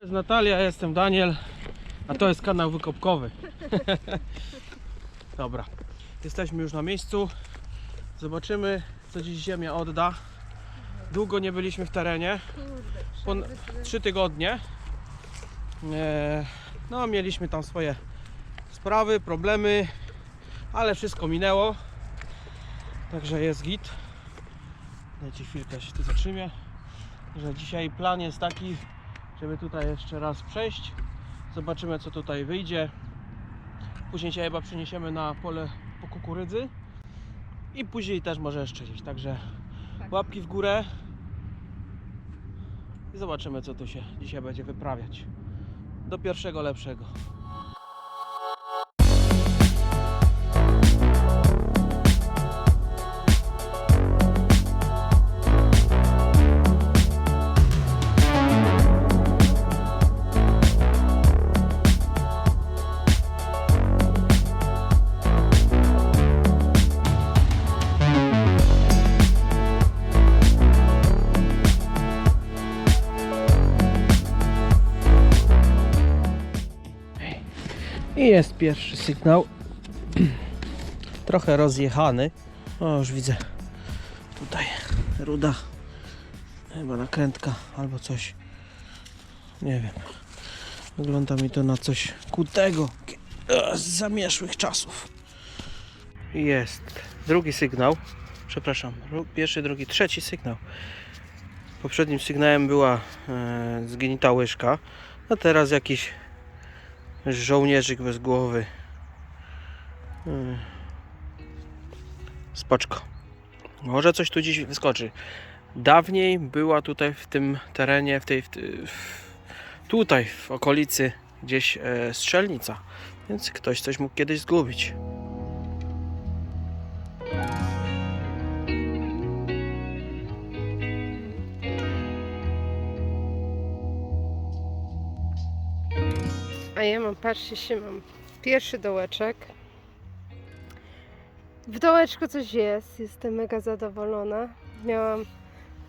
jest Natalia, ja jestem Daniel, a to jest kanał wykopkowy. Dobra, jesteśmy już na miejscu. Zobaczymy, co dziś ziemia odda. Długo nie byliśmy w terenie, pon- trzy tygodnie. Eee, No, mieliśmy tam swoje sprawy, problemy, ale wszystko minęło. Także jest git. Dajcie chwilkę, się tu zatrzymię. Że dzisiaj plan jest taki, żeby tutaj jeszcze raz przejść. Zobaczymy co tutaj wyjdzie. Później się chyba przeniesiemy na pole po kukurydzy. I później też może jeszcze gdzieś. Także łapki w górę. I zobaczymy co tu się dzisiaj będzie wyprawiać. Do pierwszego lepszego. I jest pierwszy sygnał. Trochę rozjechany. O, już widzę. Tutaj ruda. Chyba nakrętka albo coś. Nie wiem. Wygląda mi to na coś kutego. Z zamieszłych czasów. Jest drugi sygnał. Przepraszam. Pierwszy, drugi, trzeci sygnał. Poprzednim sygnałem była e, zgnita łyżka. A teraz jakiś żołnierzyk bez głowy. Hmm. Spoczko. Może coś tu dziś wyskoczy. Dawniej była tutaj w tym terenie, w tej, w, tutaj w okolicy gdzieś e, strzelnica, więc ktoś coś mógł kiedyś zgubić. A ja mam, patrzcie się, mam pierwszy dołeczek. W dołeczku coś jest, jestem mega zadowolona. Miałam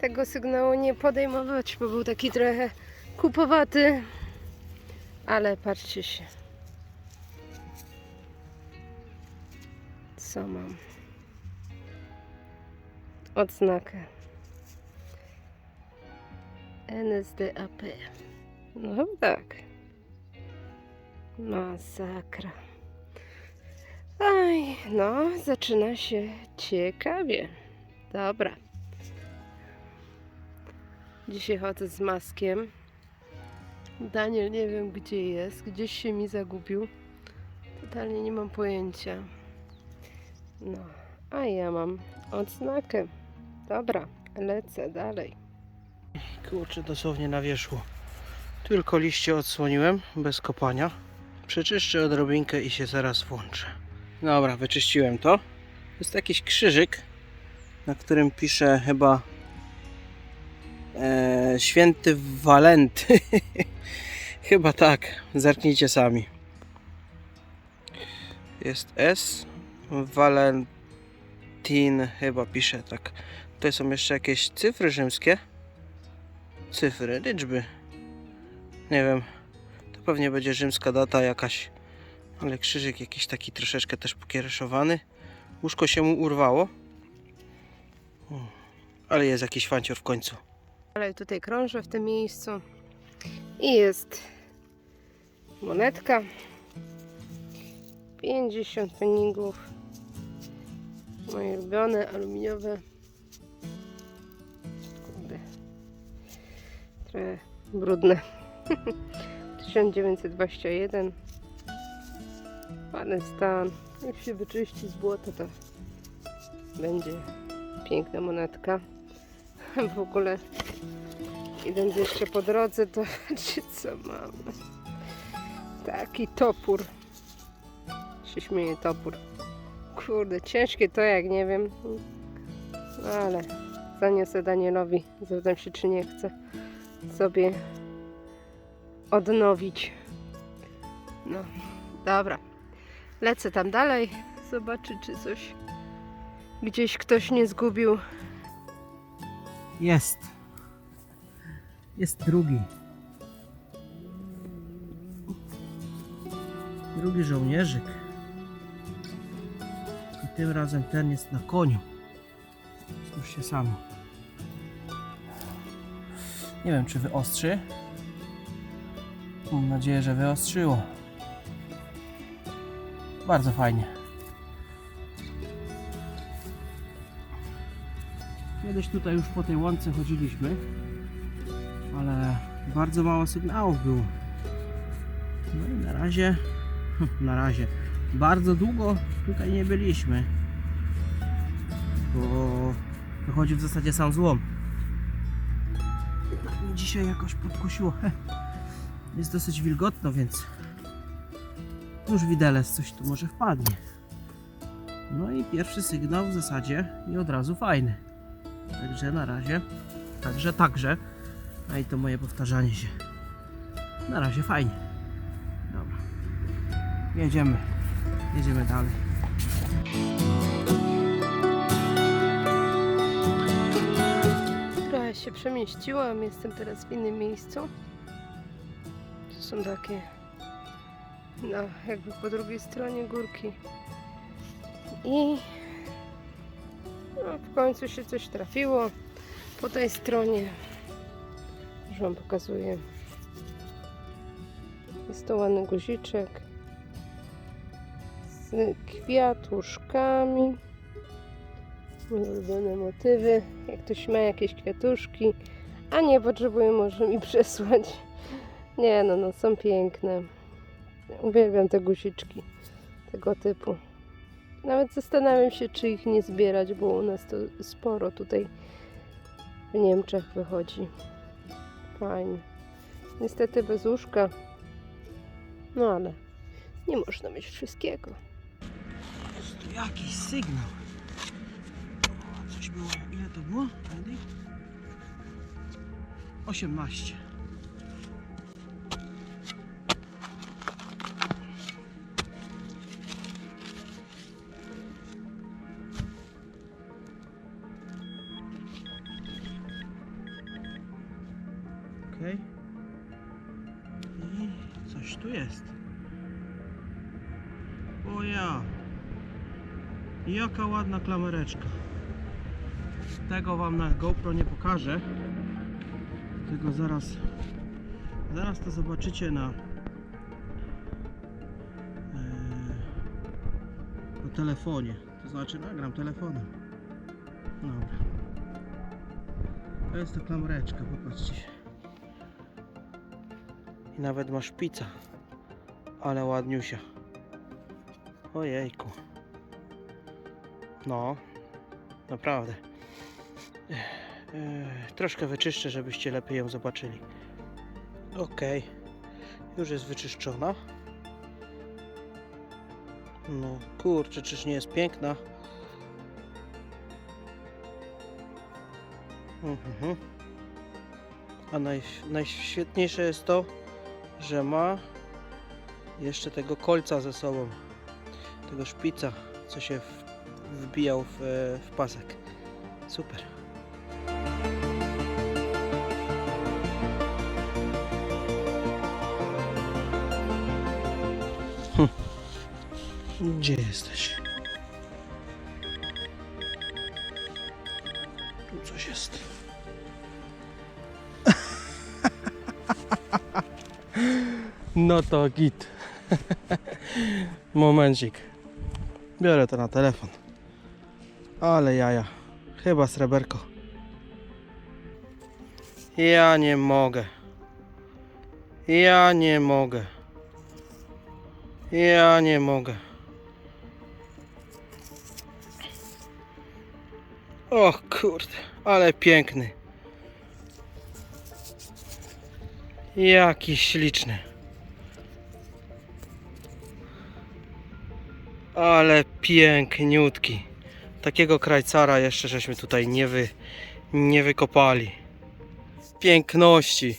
tego sygnału nie podejmować, bo był taki trochę kupowaty. Ale patrzcie się. Co mam? Odznakę. NSDAP. No tak. Masakra. Aj, no, zaczyna się ciekawie. Dobra. Dzisiaj chodzę z maskiem. Daniel nie wiem gdzie jest, gdzieś się mi zagubił. Totalnie nie mam pojęcia. No, a ja mam odznakę. Dobra, lecę dalej. Kurczę, dosłownie na wierzchu. Tylko liście odsłoniłem, bez kopania. Przeczyszczę odrobinkę i się zaraz włączę. Dobra, wyczyściłem to. Jest jakiś krzyżyk, na którym pisze chyba e, Święty Walenty. chyba tak. Zerknijcie sami. Jest S. Valentin chyba pisze tak. Tutaj są jeszcze jakieś cyfry rzymskie cyfry, liczby. Nie wiem, pewnie będzie rzymska data jakaś, ale krzyżyk jakiś taki troszeczkę też pokiereszowany. Łóżko się mu urwało, ale jest jakiś fancior w końcu. Ale tutaj krążę w tym miejscu. I jest monetka. 50 peningów. Moje ulubione, aluminiowe. Kurde. Trochę brudne. 1921. Ładny stan. Jak się wyczyści z błota, to będzie piękna monetka. W ogóle idąc jeszcze po drodze, to patrzcie co mam. Taki topór. Się śmieje topór. Kurde, ciężkie to jak nie wiem. Ale zaniosę Danielowi. Zapytam się, czy nie chce sobie odnowić. No, dobra. Lecę tam dalej. Zobaczy, czy coś gdzieś ktoś nie zgubił. Jest. Jest drugi. Drugi żołnierzyk. I tym razem ten jest na koniu. Spójrzcie sami. Nie wiem, czy wyostrzy. Mam nadzieję, że wyostrzyło. Bardzo fajnie. Kiedyś tutaj już po tej łące chodziliśmy, ale bardzo mało sygnałów było. No i na razie, na razie, bardzo długo tutaj nie byliśmy, bo wychodzi w zasadzie sam złom. I Dzisiaj jakoś podkusiło. Jest dosyć wilgotno, więc już widelec coś tu może wpadnie. No i pierwszy sygnał w zasadzie i od razu fajny. Także na razie, także, także. A i to moje powtarzanie się. Na razie fajnie. Dobra. Jedziemy. Jedziemy dalej. Trochę się przemieściłam, jestem teraz w innym miejscu. Są takie, no jakby po drugiej stronie górki. I no, w końcu się coś trafiło po tej stronie. Już Wam pokazuję. Jest to ładny guziczek z kwiatuszkami. Ulubione motywy. Jak ktoś ma jakieś kwiatuszki, a nie potrzebuje, może mi przesłać. Nie no, no są piękne. Uwielbiam te guziczki tego typu. Nawet zastanawiam się, czy ich nie zbierać, bo u nas to sporo tutaj w Niemczech wychodzi. Fajnie. Niestety bez łóżka. No ale nie można mieć wszystkiego. Jest tu jakiś sygnał. Coś było. Ile to było? Andy? 18. coś tu jest. O ja. Jaka ładna klamereczka. Tego wam na GoPro nie pokażę. Tego zaraz zaraz to zobaczycie na e, na telefonie. To znaczy nagram telefonem. Dobra. To jest to klamreczka, popatrzcie. Nawet ma szpica. Ale ładniusia. Ojejku. No, naprawdę. Ech, troszkę wyczyszczę, żebyście lepiej ją zobaczyli. Ok, już jest wyczyszczona. No kurczę, czyż nie jest piękna? Mhm. A naj, najświetniejsze jest to, że ma jeszcze tego kolca ze sobą, tego szpica, co się wbijał w, w pasek. Super. Hm. Gdzie jesteś? No to git. Momencik. Biorę to na telefon. Ale jaja. Chyba sreberko. Ja nie mogę. Ja nie mogę. Ja nie mogę. O kurde, ale piękny. Jaki śliczny. Ale piękniutki. Takiego krajcara jeszcze żeśmy tutaj nie, wy, nie wykopali. Piękności.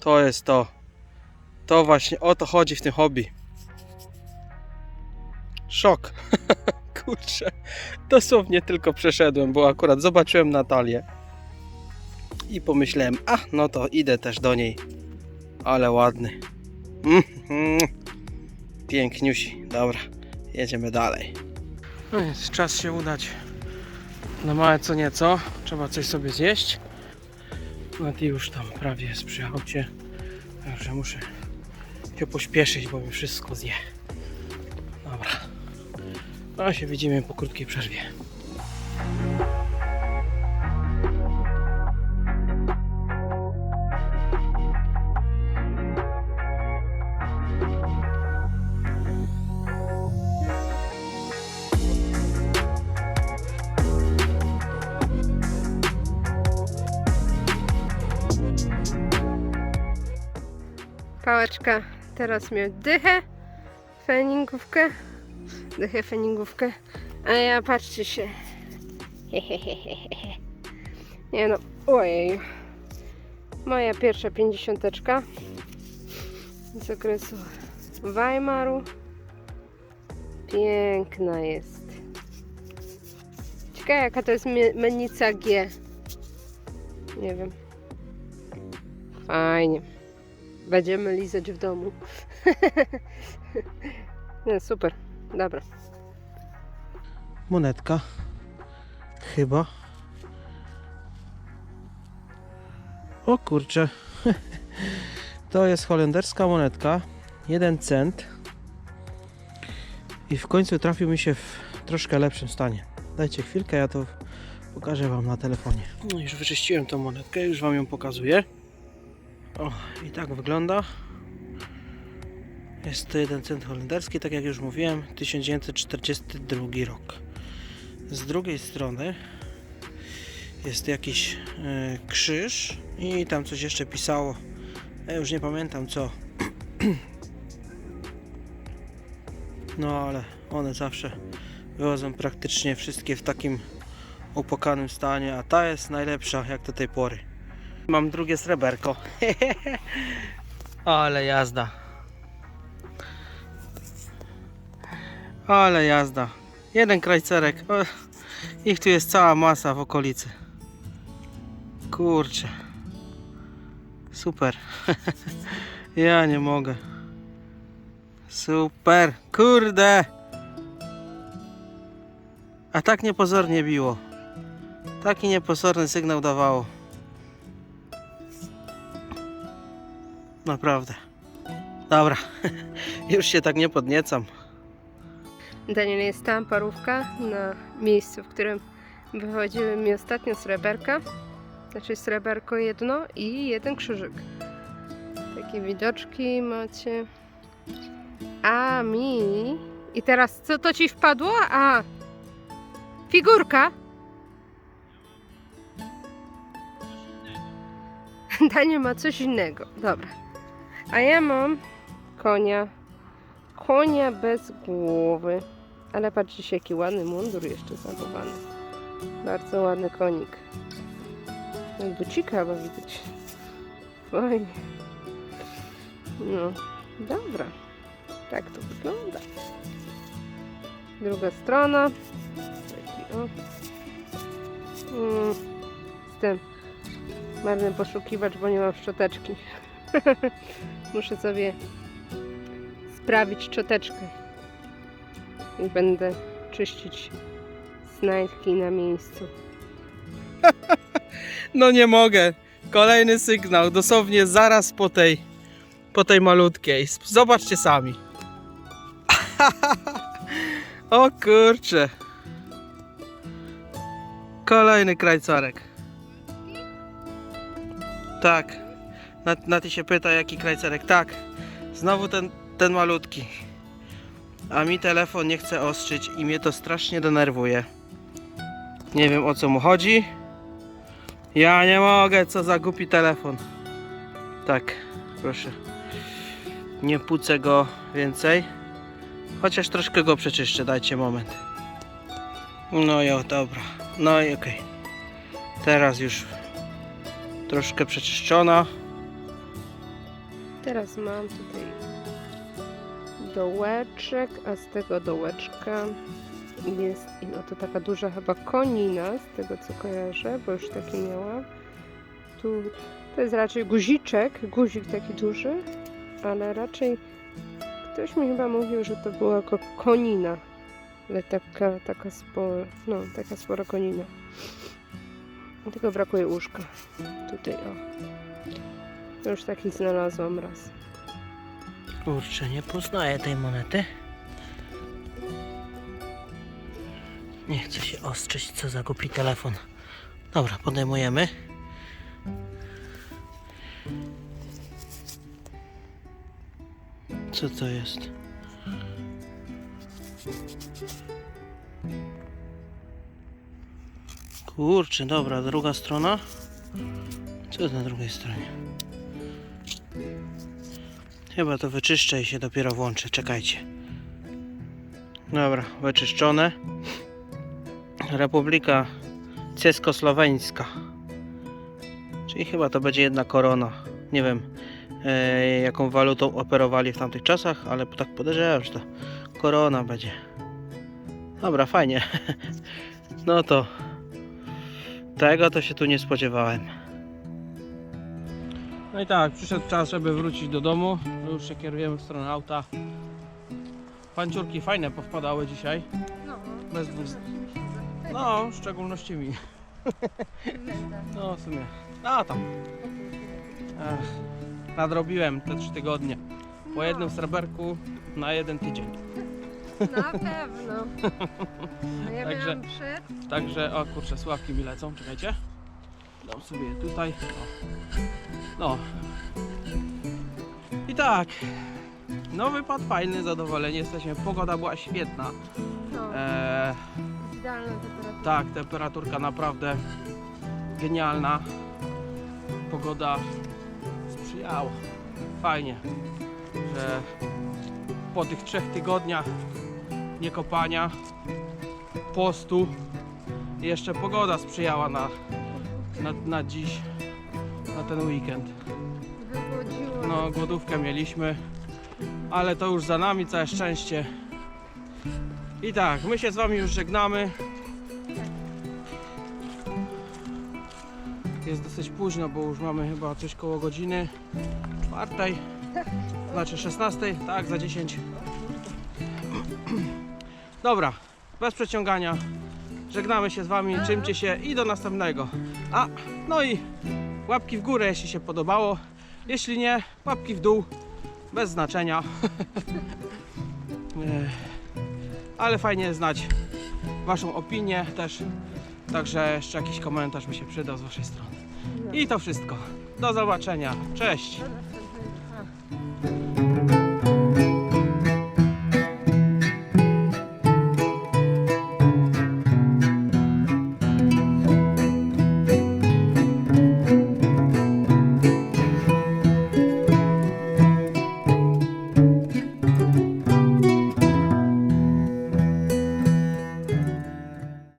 To jest to. To właśnie o to chodzi w tym hobby. Szok. Kurczę. Dosłownie tylko przeszedłem, bo akurat zobaczyłem Natalię. I pomyślałem, a no to idę też do niej Ale ładny. Mhm. Piękniusi. Dobra, jedziemy dalej. No więc czas się udać na małe co nieco. Trzeba coś sobie zjeść. Mati już tam prawie jest przy aucie. Także muszę się pośpieszyć, bo mi wszystko zje. Dobra. No się widzimy po krótkiej przerwie. Teraz miał dychę, feningówkę, dychę, feningówkę, a ja patrzcie się. Nie no, ojej. Moja pierwsza pięćdziesiąteczka z okresu Weimaru. Piękna jest. Ciekawe jaka to jest mennica G. Nie wiem. Fajnie. Będziemy lizać w domu. Nie, super. Dobra. Monetka. Chyba. O kurczę. To jest holenderska monetka. 1 cent. I w końcu trafił mi się w troszkę lepszym stanie. Dajcie chwilkę, ja to pokażę Wam na telefonie. No, już wyczyściłem tą monetkę, już Wam ją pokazuję. O, i tak wygląda. Jest to 1 cent holenderski, tak jak już mówiłem, 1942 rok. Z drugiej strony jest jakiś e, krzyż i tam coś jeszcze pisało. Ja już nie pamiętam co. No ale one zawsze wychodzą praktycznie wszystkie w takim upłakanym stanie, a ta jest najlepsza jak do tej pory. Mam drugie sreberko. ale jazda. Ale jazda. Jeden krajcerek. Ich tu jest cała masa w okolicy. Kurczę. Super. ja nie mogę. Super. Kurde. A tak niepozornie biło. Taki niepozorny sygnał dawało. Naprawdę. Dobra. Już się tak nie podniecam. Daniel jest tam parówka na miejscu, w którym wychodziły mi ostatnio sreberka. Znaczy sreberko jedno i jeden krzyżyk. Takie widoczki macie. A mi. I teraz co to ci wpadło? A. Figurka. Daniel ma coś innego. Dobra. A ja mam konia. Konia bez głowy. Ale patrzcie, jaki ładny mundur jeszcze zachowany. Bardzo ładny konik. No i chyba widać. Fajnie. No, dobra. Tak to wygląda. Druga strona. Taki, o. Mm, Jestem marny poszukiwacz, bo nie mam szczoteczki. Muszę sobie sprawić szczoteczkę i będę czyścić znajdki na miejscu. No nie mogę. Kolejny sygnał, dosłownie zaraz po tej, po tej malutkiej. Zobaczcie sami. o kurcze. Kolejny krajcarek. Tak. Nat, Nati się pyta, jaki krajcarek. Tak. Znowu ten, ten malutki. A mi telefon nie chce ostrzyć i mnie to strasznie denerwuje. Nie wiem o co mu chodzi. Ja nie mogę, co za głupi telefon. Tak, proszę. Nie pucę go więcej. Chociaż troszkę go przeczyszczę, dajcie moment. No jo, dobra. No i okej. Teraz już troszkę przeczyszczona. Teraz mam tutaj dołeczek, a z tego dołeczka jest i oto taka duża chyba konina, z tego co kojarzę, bo już takie miałam. Tu to jest raczej guziczek, guzik taki duży, ale raczej ktoś mi chyba mówił, że to była ko- konina. Ale taka, taka spora, no, taka spora konina. Tylko brakuje łóżka. Tutaj, o. Już taki znalazłam raz. Kurczę, nie poznaję tej monety. Nie chcę się ostrzyć, co za głupi telefon. Dobra, podejmujemy. Co to jest? Kurczę, dobra, druga strona. Co jest na drugiej stronie? Chyba to wyczyszczę i się dopiero włączę. Czekajcie. Dobra, wyczyszczone. Republika Ceskosloweńska. Czyli chyba to będzie jedna korona. Nie wiem e, jaką walutą operowali w tamtych czasach, ale tak podejrzewam, że to korona będzie. Dobra, fajnie. No to tego to się tu nie spodziewałem. No i tak, przyszedł czas, żeby wrócić do domu. Już się kierujemy w stronę auta. Panciurki fajne powpadały dzisiaj. No, Bez dwóch. No, w szczególności mi. No, w sumie. A tam. Ech, nadrobiłem te trzy tygodnie. Po jednym sreberku na jeden tydzień. Na pewno. A ja Także- miałam przed. Także, o kurczę, sławki mi lecą, czekajcie. Dam sobie je tutaj. No. I tak. No wypad fajny, zadowoleni jesteśmy. Pogoda była świetna. No, Eee, idealna temperatura. tak, temperaturka naprawdę genialna. Pogoda sprzyjała. Fajnie, że po tych trzech tygodniach niekopania, postu, jeszcze pogoda sprzyjała na, na, na dziś, na ten weekend. Wychodziło. No, głodówkę mieliśmy, ale to już za nami, całe szczęście. I tak, my się z Wami już żegnamy. Jest dosyć późno, bo już mamy chyba coś koło godziny czwartej, znaczy 16, tak, za 10. Dobra, bez przeciągania. Żegnamy się z Wami, czymcie się i do następnego. A, no i łapki w górę, jeśli się podobało. Jeśli nie, łapki w dół, bez znaczenia. Ech, Ale fajnie znać Waszą opinię też. Także jeszcze jakiś komentarz mi się przydał z Waszej strony. I to wszystko. Do zobaczenia. Cześć.